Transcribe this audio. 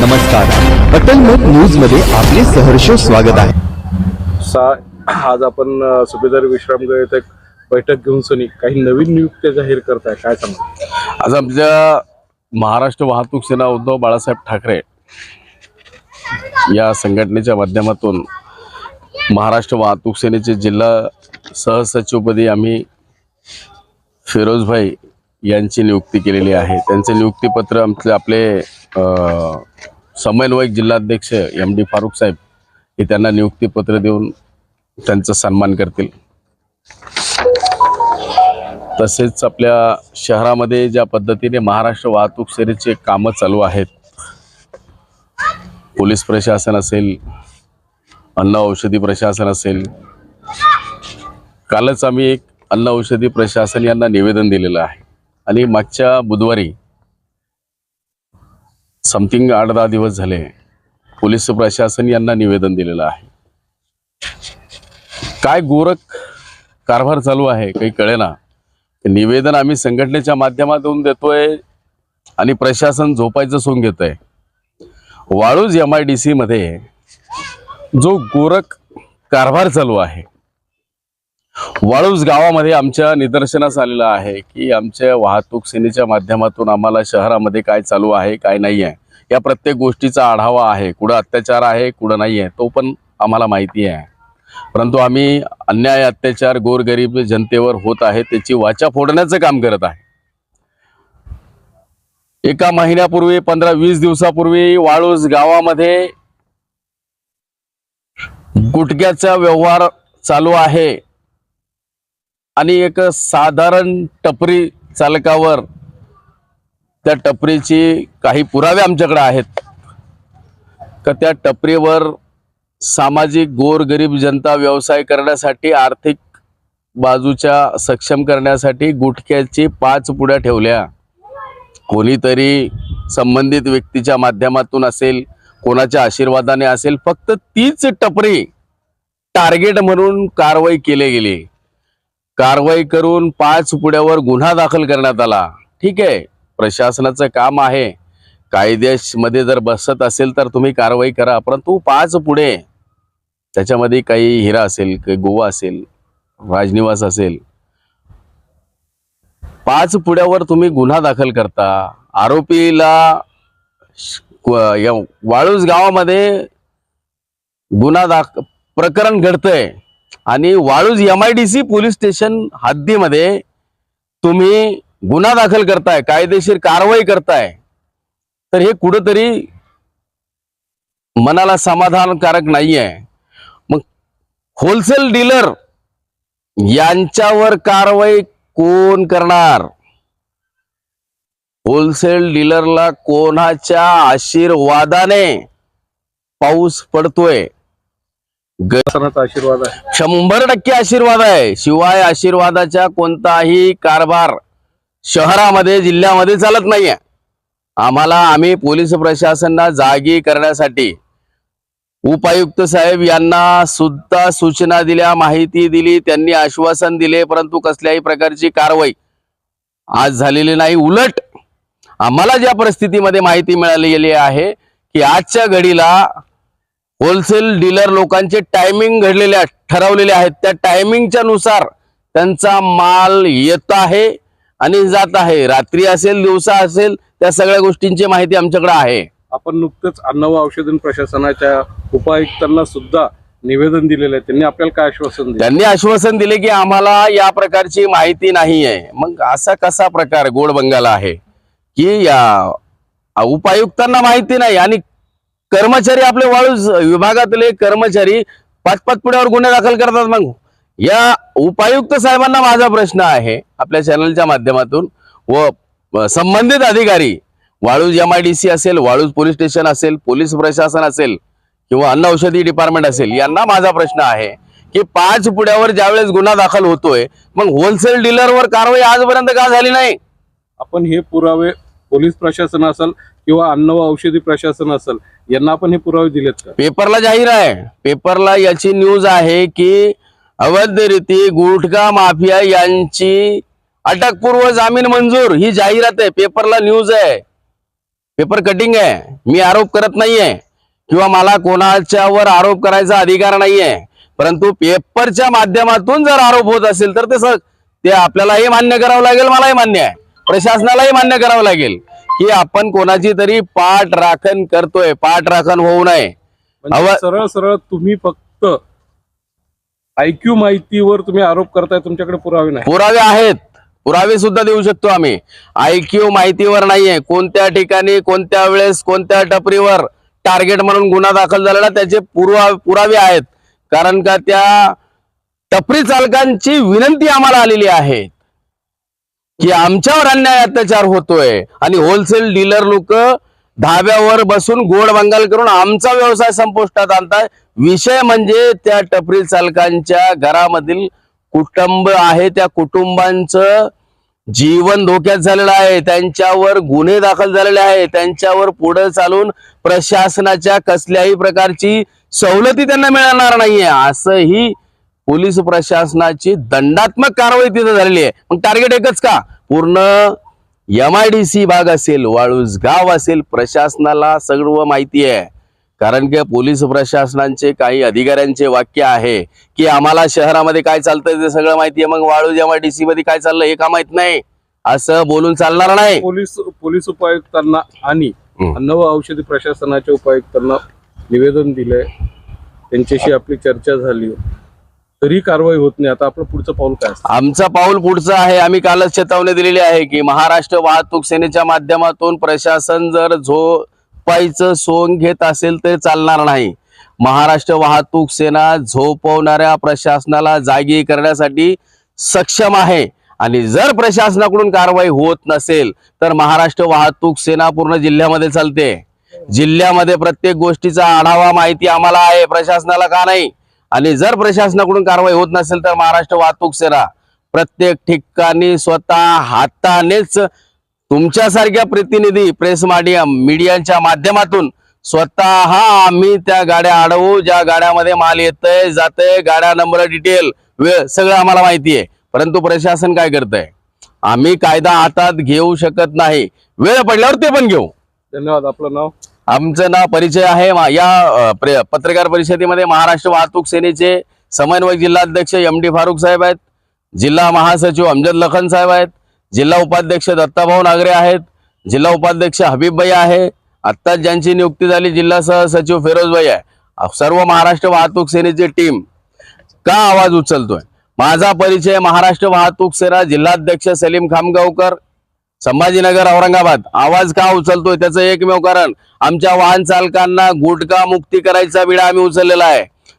नमस्कार. अटलमत न्यूजमध्ये आपले सहर्ष स्वागत आहे. सा आज आपण सुभेदार विश्रामगृह येथे बैठक घेऊन सनी काही नवीन नियुक्त्या जाहीर करताय काय सांगा? आज आमच्या महाराष्ट्र वाहतूक सेना उद्धव बाळासाहेब ठाकरे या संघटनेच्या माध्यमातून महाराष्ट्र वाहतूक सेनेचे जिल्हा सहसचिवपदी आम्ही फिरोजभाई यांची नियुक्ती केलेली आहे. त्यांचे नियुक्तीपत्र आमचे आपले समन्वयक जिल्हाध्यक्ष एम डी फारुख साहेब हे त्यांना नियुक्तीपत्र देऊन त्यांचा सन्मान करतील. तसेच आपल्या शहरामध्ये ज्या पद्धतीने महाराष्ट्र वाहतूक सेनेचे कामं चालू आहेत पोलीस प्रशासन असेल अन्न औषधी प्रशासन असेल कालच आम्ही एक अन्न औषधी प्रशासन यांना निवेदन दिलेलं आहे. आणि मागच्या बुधवारी समथिंग आठ दहा दिवस झाले पोलीस प्रशासन यांना निवेदन दिलेलं आहे. काय गोरख कारभार चालू आहे काही कळेना. निवेदन आम्ही संघटनेच्या माध्यमातून देतोय आणि प्रशासन झोपायचं सोन घेत आहे वाळूज एम आय डी सीमध्ये जो गोरख कारभार चालू आहे वाळूज गावामध्ये आमच्या निदर्शनास आलेलं आहे की आमच्या वाहतूक सेनेच्या माध्यमातून आम्हाला शहरामध्ये काय चालू आहे काय नाही आहे. या प्रत्येक गोष्टीचा आढावा आहे. कुठं अत्याचार आहे कुठं नाही आहे तो पण आम्हाला माहिती आहे. परंतु आम्ही अन्याय अत्याचार गोरगरीब जनतेवर होत आहे त्याची वाचा फोडण्याचं काम करत आहे. एका महिन्यापूर्वी पंधरा वीस दिवसापूर्वी वाळूज गावामध्ये गुटख्याचा व्यवहार चालू आहे. आणि एक साधारण टपरी चालकावर त्या टपरीची काही पुरावे आमच्याकडे आहेत. का त्या टपरीवर सामाजिक गोरगरीब जनता व्यवसाय करण्यासाठी आर्थिक बाजूच्या सक्षम करण्यासाठी गुटख्याची पाच पुड्या ठेवल्या. कोणीतरी संबंधित व्यक्तीच्या माध्यमातून असेल कोणाच्या आशीर्वादाने असेल फक्त तीच टपरी टार्गेट म्हणून कारवाई केली गेली. कारवाई करून पाच पुड्यावर गुन्हा दाखल करण्यात आला. ठीक आहे. प्रशासनाचं काम आहे. कायद्यामध्ये जर बसत असेल तर तुम्ही कारवाई करा. परंतु पाच पुढे त्याच्यामध्ये काही हिरा असेल काही गोवा असेल राजनिवास असेल पाच पुढ्यावर तुम्ही गुन्हा दाखल करता. आरोपीला वाळूस गावामध्ये गुन्हा दाख प्रकरण घडतंय. आणि Waluj M I D C police station हद्दीमध्ये तुम्ही गुन्हा दाखल करताय कायदेशीर कारवाई करताय तर हे कुठंतरी मनाला समाधानकारक नाही आहे मग होलसेल डीलर यांच्यावर कारवाई कोण करणार? होलसेल डीलरला कोणाच्या आशीर्वादाने पाऊस पडतोय? शासनाचा आशीर्वाद आहे. शंभर टक्के आशीर्वाद आहे. शिवाय आशीर्वादाच्या कोणताही कारभार शहरामध्ये जिल्ह्यामध्ये चालत नाहीये. आम्हाला आम्ही पोलीस प्रशासनाला जागी करण्यासाठी उपायुक्त साहेब यांना सुद्धा सूचना दिल्या माहिती दिली त्यांनी आश्वासन दिले परंतु कसल्याही प्रकारची कारवाई आज झालेली नाही. उलट आम्हाला ज्या परिस्थितीमध्ये माहिती मिळालेली आहे की आजच्या घडीला होलसेल डीलर लोकांचे टायमिंग घडलेले ठरवलेले आहेत. त्या टायमिंगच्या नुसार त्यांचा माल येत आहे आणि जात आहे. रात्री असेल दिवसा असेल त्या सगळ्या गोष्टींची माहिती आमच्याकडे आहे. आपण नुकतंच अन्न व औषध प्रशासनाच्या उपायुक्तांना सुद्धा निवेदन दिलेलं आहे. त्यांनी आपल्याला काय आश्वासन दिलं? त्यांनी आश्वासन दिले की आम्हाला या प्रकारची माहिती नाही आहे मग असा कसा प्रकार गोड बंगाला आहे? की या उपायुक्तांना माहिती नाही आणि कर्मचारी आपले वाळू विभागातले कर्मचारी पाच पाच पुढ्यावर गुन्हे दाखल करतात मग. या उपायुक्त साहेबांना माझा प्रश्न आहे आपल्या चॅनलच्या माध्यमातून. व व संबंधित अधिकारी Waluj M I D C असेल वाळूज पोलीस स्टेशन असेल पोलीस प्रशासन असेल किंवा अन्न औषधी डिपार्टमेंट असेल यांना माझा प्रश्न आहे की पाच पुढ्यावर ज्यावेळेस गुन्हा दाखल होतोय मग होलसेल डीलरवर कारवाई आजपर्यंत का झाली नाही? आपण हे पुरावे पोलीस प्रशासन असेल किंवा अन्न व औषधी प्रशासन असेल यांना आपण हे पुरावे दिलेत का? पेपरला जाहीर आहे. पेपरला याची न्यूज आहे की अवैधरीती गुटखा माफिया यांची अटकपूर्व जामीन मंजूर. ही जाहिरात आहे. पेपरला न्यूज आहे. पेपर कटिंग आहे. मी आरोप करत नाहीये. किंवा मला कोणाच्यावर आरोप करायचा अधिकार नाहीये. परंतु पेपरच्या माध्यमातून जर आरोप होत असेल तर ते सर ते आपल्यालाही मान्य करावं लागेल मलाही मान्य आहे. प्रशासनालाही मान्य करावं लागेल. की आपण कोणाची तरी पाठ राखण करतोय पाठ राखण होऊ नये. म्हणजे सरळ सरळ तुम्ही फक्त ऐक्यू माहितीवर तुम्ही आरोप करताय तुमच्याकडे पुरावे नाही. पुरावे आहेत. पुरावे सुद्धा देऊ शकतो आम्ही. आयक्यू माहितीवर नाहीये. कोणत्या ठिकाणी कोणत्या वेळेस कोणत्या टपरीवर टार्गेट म्हणून गुन्हा दाखल झालेला त्याचे पुरवा पुरावे आहेत. कारण का त्या टपरी चालकांची विनंती आम्हाला आलेली आहे. की आमच्यावर अन्याय अत्याचार होतोय. आणि होलसेल डीलर लोक धाब्यावर बसून गोड बंगाल करून आमचा व्यवसाय संपुष्टात आणताय. विषय म्हणजे त्या टपरी चालकांच्या घरामधील कुटुंब आहे. त्या कुटुंबांचं जीवन धोक्यात झालेलं आहे. त्यांच्यावर गुन्हे दाखल झालेले आहे त्यांच्यावर पुढे चालून प्रशासनाच्या कसल्याही प्रकारची सवलती त्यांना मिळणार नाहीये. असंही पोलीस प्रशासनाची दंडात्मक कारवाई तिथे झालेली आहे. मग टार्गेट एकच का? पूर्ण एम आय डी सी भाग असेल वाळूज गाव असेल प्रशासनाला सर्व माहिती आहे. कारण की पोलीस प्रशासनाचे काही अधिकाऱ्यांचे वाक्य आहे की आम्हाला शहरामध्ये काय चालतंय ते सगळं माहिती आहे. मग Waluj M I D C मध्ये काय चाललं हे का माहीत नाही? असं बोलून चालणार नाही. पोलीस पोलीस उपायुक्तांना आणि हम्म. अन्न व औषधी प्रशासनाच्या उपायुक्तांना निवेदन दिलंय. त्यांच्याशी आपली चर्चा झाली. तरी कारवाई होत नाही. आता आपलं पुढचं पाऊल काय आमचा पाऊल पुढचं आहे. आम्ही कालच चेतावणी दिलेली आहे की महाराष्ट्र वाहतूक सेनेच्या माध्यमातून प्रशासन जर झोपायचं सोंग घेत असेल तर चालणार नाही. महाराष्ट्र वाहतूक सेना झोपवणाऱ्या प्रशासनाला जागी करण्यासाठी सक्षम आहे. आणि जर प्रशासनाकडून कारवाई होत नसेल तर महाराष्ट्र वाहतूक सेना पूर्ण जिल्ह्यामध्ये चालते. जिल्ह्यामध्ये प्रत्येक गोष्टीचा आढावा माहिती आम्हाला आहे. प्रशासनाला का नाही? आणि जर प्रशासनाकडून कारवाई होत नसेल तर महाराष्ट्र वाहतूक सेना प्रत्येक ठिकाणी स्वतः हातानेच तुमच्यासारख्या प्रतिनिधी प्रेस माध्यम मीडियाच्या माध्यमातून स्वतः आम्ही त्या गाड्या अडवू ज्या गाड्यामध्ये माल येतंय जातंय गाड्या नंबर डिटेल वेळ सगळं आम्हाला माहिती आहे. परंतु प्रशासन काय करतंय? आम्ही कायदा हातात घेऊ शकत नाही. वेळ पडल्यावर ते पण घेऊ. धन्यवाद. आपलं नाव? आमचं नाव परिचय आहे मा- या प्र- पत्रकार परिषदेमध्ये महाराष्ट्र वाहतूक सेनेचे समन्वयक जिल्हाध्यक्ष एम डी फारुख साहेब आहेत जिल्हा महासचिव अमजद लखन साहेब आहेत जिल्हा उपाध्यक्ष दत्ताभाऊ नागरे आहेत जिल्हा उपाध्यक्ष हबीबभाई आहे आत्ताच ज्यांची नियुक्ती झाली जिल्हा सहसचिव फिरोजबाई आहे. सर्व महाराष्ट्र वाहतूक सेनेची टीम का आवाज उचलतोय? माझा परिचय महाराष्ट्र वाहतूक सेना जिल्हाध्यक्ष सलीम खामगावकर संभाजीनगर औरंगाबाद. आवाज का उचलतोय? त्याचं एकमेव कारण आमच्या वाहन चालकांना गुटखा मुक्ती करायचा विडा आम्ही उचललेला आहे.